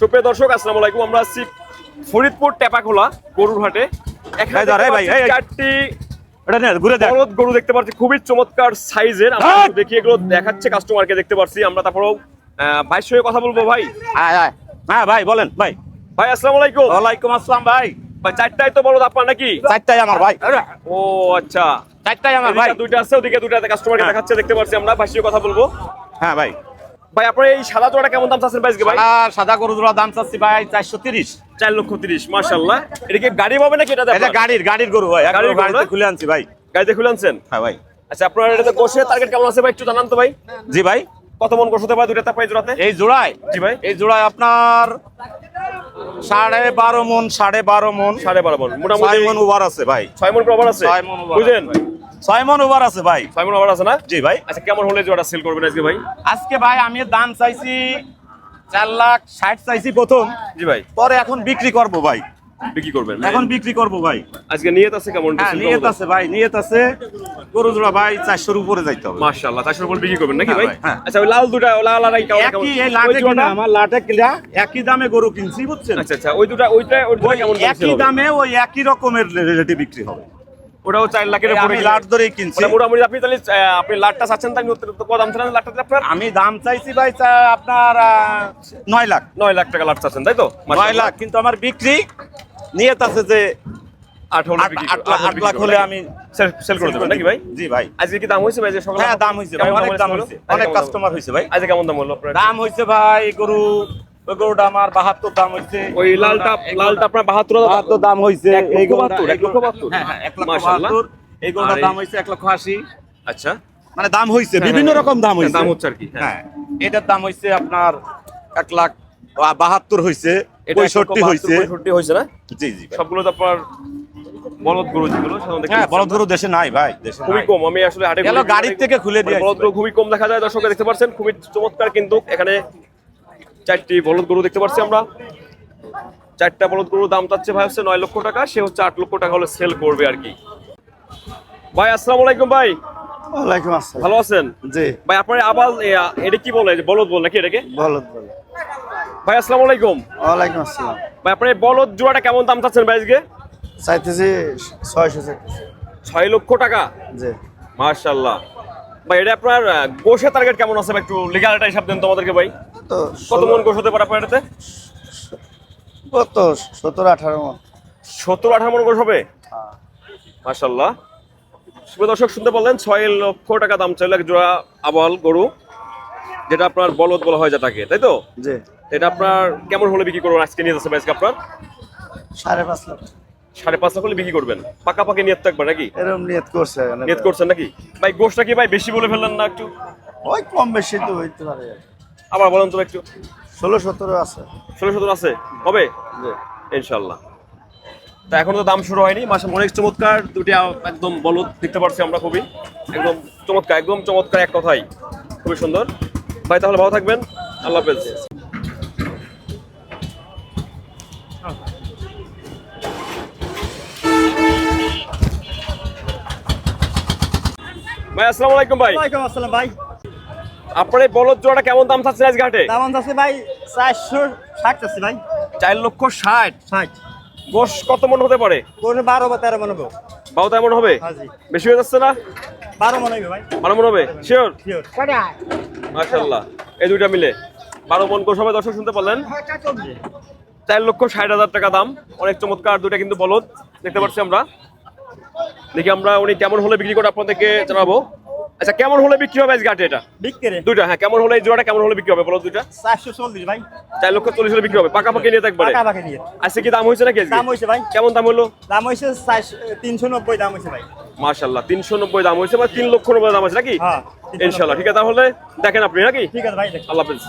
সুপ্রিয় দর্শক আসসালামু আলাইকুম। আমরা আছি ফরিদপুর টেপাখোলা গরুর হাটে এখানে ভাই, চারটি ঘুরে বলদ গরু দেখতে পাচ্ছি খুবই চমৎকার সাইজের। আমরা দেখি এগুলো দেখাচ্ছে কাস্টমারকে দেখতে পাচ্ছি আমরা তারপরেও ভাইয়ের সঙ্গে কথা বলব ভাই। হ্যাঁ ভাই বলেন ভাই। ভাই আসসালামু আলাইকুম। ওয়ালাইকুম আসসালাম ভাই। ভাই চারটাই তো বলদ আপনার নাকি? চারটাই আমার ভাই। ও আচ্ছা। চারটাই আমার ভাই। দুইটা আছে ওদিকে দুইটা কাস্টমারকে হ্যাঁ। দেখাচ্ছে দেখতে পাচ্ছি আমরা। ভাইয়ের সঙ্গে কথা বলব। হ্যাঁ ভাই। ভাই আপনার এই সাদা জোড়াটা কেমন দাম চাচ্ছেন ভাই ভাই? সাদা গরু জোড়া দাম চাচ্ছি ভাই চারশো তিরিশ। চার লক্ষ তিরিশ মার্শাল্লাহ এটা কি গাড়ি পাবে নাকি এটা এটা গাড়ির গাড়ির গরু ভাই গাড়ির গাড়ির গাড়িতে খুলে আনছি ভাই। গাড়িতে খুলে আনছেন? হ্যাঁ ভাই। আচ্ছা আপনার এটা গোসের টার্গেট কেমন আছে ভাই? একটু জানান তো ভাই। জি ভাই। কত মন গোস হতে পারে দুইটা তারপরে জোড়াতে? এই জোড়ায়? জি ভাই। এই জোড়ায় আপনার সাড়ে বারো মন সাড়ে বারো মন। সাড়ে বারো মন। মোটামুটি মন ওভার আছে ভাই। ছয় মন প্রবার আছে? ছয় মন বুঝলেন? ছয় মন ওভার আছে ভাই। ছয় মন প্রবার আছে না? জি ভাই। আচ্ছা কেমন হলে জোড়া সেল করবেন আজকে ভাই? আজকে ভাই আমি দাম চাইছি চার লাখ ষাট চাইছি প্রথম। জি ভাই। পরে এখন বিক্রি করব ভাই। বিক্রি করবেন এখন বিক্রি করব ভাই। আজকে নিয়ত আছে কেমন? হ্যাঁ নিয়ত আছে ভাই নিয়ত আছে। গরু জোড়া ভাই চারশোর উপরে যাইতে হবে। মাশাআল্লাহ চারশোর উপর বিক্রি করবেন নাকি হ্যাঁ ভাই? হ্যাঁ। আচ্ছা ওই লাল দুটা লাল আর একই এই ওই লাটে কিনা আমার লাটে কিনা একই দামে গরু কিনছি বুঝছেন? আচ্ছা আচ্ছা ওই দুটা ওইটা ওই কেমন একই দামে ওই একই রকমের রেটে বিক্রি হবে। ওটাও চার লাখের উপরে আমি লাট ধরেই কিনছি। মোটামুটি আপনি তাহলে আপনি লাটটা চাচ্ছেন তাই তো কত দাম ছিলেন লাটটাতে আপনার? আমি দাম চাইছি ভাই আপনার নয় লাখ। নয় লাখ টাকা লাট চাচ্ছেন তাই তো? নয় লাখ কিন্তু আমার বিক্রি নিয়ত আছে যে আট লাখ হলে আমি সেল করে দেবেন নাকি ভাই? জি ভাই। আজকে কি দাম হয়েছে ভাই? যে সকালে হ্যাঁ দাম হয়েছে ভাই অনেক দাম হয়েছে। অনেক কাস্টমার হয়েছে ভাই। আজকে কেমন দাম হলো দাম হয়েছে ভাই গরু ওই গরুটা আমার বাহাত্তর দাম হয়েছে। ওই লালটা লালটা আপনার বাহাত্তর বাহাত্তর দাম হয়েছে এই বাহাত্তর, এক লক্ষ বাহাত্তর? হ্যাঁ হ্যাঁ এক লক্ষ বাহাত্তর। এই গরুটার দাম হয়েছে এক লক্ষ আশি। আচ্ছা। মানে দাম হয়েছে হ্যাঁ, বিভিন্ন হ্যাঁ, রকম দাম হ্যাঁ, হয়েছে। দাম হচ্ছে আর কি, হ্যাঁ। এটার দাম হয়েছে আপনার এক লাখ বাহাত্তর হয়েছে পঁয়ষট্টি হয়েছে। পঁয়ষট্টি হয়েছে না? জি জি। সবগুলো তো আপনার বলদ গরু যেগুলো সাধারণত হ্যাঁ বলদ গরু দেশে নাই ভাই দেশে খুবই কম আমি আসলে হাটে গেল গাড়ির থেকে খুলে দিয়ে মানে বলদ গরু খুবই কম দেখা যায় দর্শক দেখতে পাচ্ছেন খুবই চমৎকার কিন্তু এখানে চারটি বলদ গরু দেখতে পাচ্ছি আমরা। চারটা বলদ গরুর দাম চাচ্ছে ভাই হচ্ছে নয় লক্ষ টাকা সে হচ্ছে আট লক্ষ টাকা হলে সেল করবে আর কি। ভাই আসসালামু আলাইকুম ভাই। ওয়ালাইকুম আসসালাম। ভালো আছেন? জি। ভাই আপনার আবাল এ, এটা কি বলে বলদ বল নাকি এটাকে? বলদ বলদ ভাই আসসালামু আলাইকুম। ওয়ালাইকুম আসসালাম। ভাই আপনার বলদ জোড়াটা কেমন দাম চাচ্ছেন ভাই আজকে? চাইতেছি ছয়শো চাইতেছি। ছয় লক্ষ টাকা? জি। মার্শাল্লাহ ভাই এটা আপনার গোশের টার্গেট কেমন আছে? একটু লিগাল একটা হিসাব দেন তো আমাদেরকে ভাই। তো কত মন গোশ হতে পারে আপনার এটাতে? কত? সতেরো আঠারো মন। সত্তর আঠারো মন গোশ হবে? মার্শাল্লাহ শুভ দর্শক শুনতে বললেন ছয় লক্ষ টাকা দাম চাইলে এক জোড়া আবাল গরু যেটা আপনার বলদ বলা হয় যেটাকে তাই তো? জি। এটা আপনার কেমন হলে বিক্রি করবেন? আজকে নিয়ে যাচ্ছে আজকে আপনার? সাড়ে পাঁচ লাখ সাড়ে পাঁচ লাখ হলে বিক্রি করবেন? পাকা পাকাপাকি নিয়ত থাকবে নাকি? এরকম নিয়ত করছে নিয়ত করছেন নাকি? ভাই গোশটা কি ভাই বেশি বলে ফেললেন না একটু? ওই কম বেশি তো হইতে পারে। আবার বলেন তো একটু। ষোলো সতেরো আছে। ষোলো সতেরো আছে? হবে ইনশাল্লাহ তা এখন তো দাম শুরু হয়নি। মাসে অনেক চমৎকার দুটি একদম বলদ দেখতে পাচ্ছি আমরা খুবই। একদম চমৎকার একদম চমৎকার এক কথাই। খুবই সুন্দর। ভাই তাহলে ভালো থাকবেন। আল্লাহ হাফেজ। ভাই আসসালামু আলাইকুম ভাই। ওয়ালাইকুম আসসালাম ভাই। আপনার এই বলদ জোড়াটা কেমন দাম আজকে হাটে? দাম আছে ভাই চারশো ষাট আছে ভাই। চার লক্ষ ষাট। ষাট। গোশ কত মন হতে পারে? বারো বা তেরো মনে হব। বারো তেমন হবে? হ্যাঁ বেশি হয়ে যাচ্ছে না? বারো মনে হবে ভাই। বারো মন হবে? শিওর মাশাল্লাহ এই দুইটা মিলে। বারো মন গোশ হবে দর্শক শুনতে পারলেন। চার লক্ষ ষাট হাজার টাকা দাম। অনেক চমৎকার দুইটা কিন্তু বলদ। দেখতে পাচ্ছি আমরা। দেখি আমরা উনি কেমন হলে বিক্রি করে আপনাদেরকে জানাব। আচ্ছা কেমন হলে বিক্রি হবে আজকে হাটে এটা? বিক্রি দুইটা হ্যাঁ কেমন হলে এই জোড়াটা কেমন হলে বিক্রি হবে বলো দুইটা? চারশো চল্লিশ ভাই। চার লক্ষ চল্লিশ হলে বিক্রি হবে পাকাপাকি নিয়ে একবারে পাকা পাকা নিয়ে। আজকে কি দাম হয়েছে নাকি আজকে? দাম হয়েছে ভাই। কেমন দাম হলো? দাম তিনশো নব্বই দাম হয়েছে ভাই। মাশাল্লাহ তিনশো নব্বই দাম হয়েছে বা তিন লক্ষ নব্বই দাম আছে নাকি? হ্যাঁ ইনশাল্লাহ ঠিক আছে তাহলে? দেখেন আপনি নাকি? ঠিক আছে ভাই আল্লাহ হাফেজ।